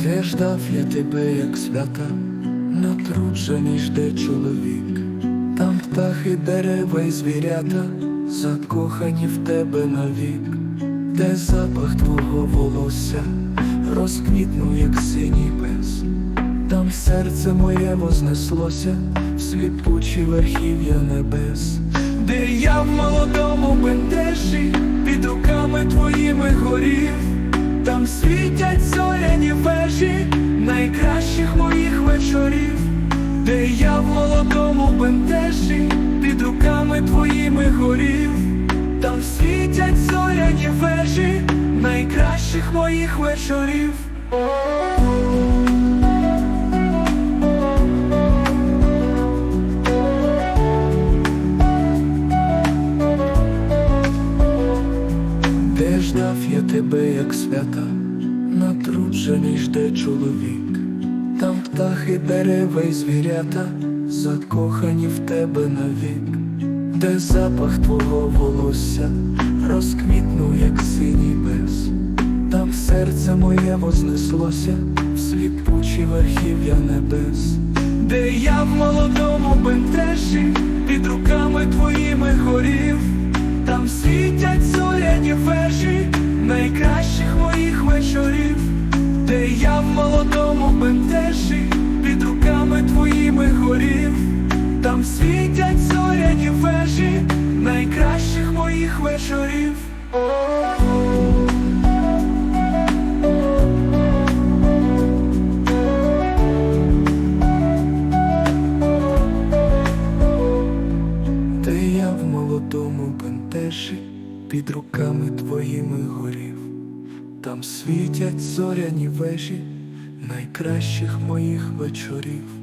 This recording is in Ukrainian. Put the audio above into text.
ждав я тебе, як свята, натруджений жде чоловік, там птахи, дерева і звірята, закохані в тебе навік, де запах твого волосся розквітнув, як синій пес, там серце моє вознеслося в сліпучі верхів'я небес, де я в молодому бентежі під руками твоїми горів. Там світять зоряні вежі найкращих моїх вечорів, де я в молодому бентежі під руками твоїми горів, там світять зоряні вежі найкращих моїх вечорів. Де ждав я тебе, як свята, натруджений жде чоловік, там птахи, дерева і звірята, закохані в тебе навік, де запах твого волосся розквітнув, як синій без, там серце моє вознеслося в сліпучі верхів'я небес, де я в молодому бентежі під руками твоїми горів. Там світять зоряні вежі найкращих моїх вечорів, де я в молодому бентежі під руками твоїми горів, там світять зоряні вежі найкращих моїх вечорів. Де я в молодому бентежі під руками твоїми горів, там світять зоряні вежі найкращих моїх вечорів.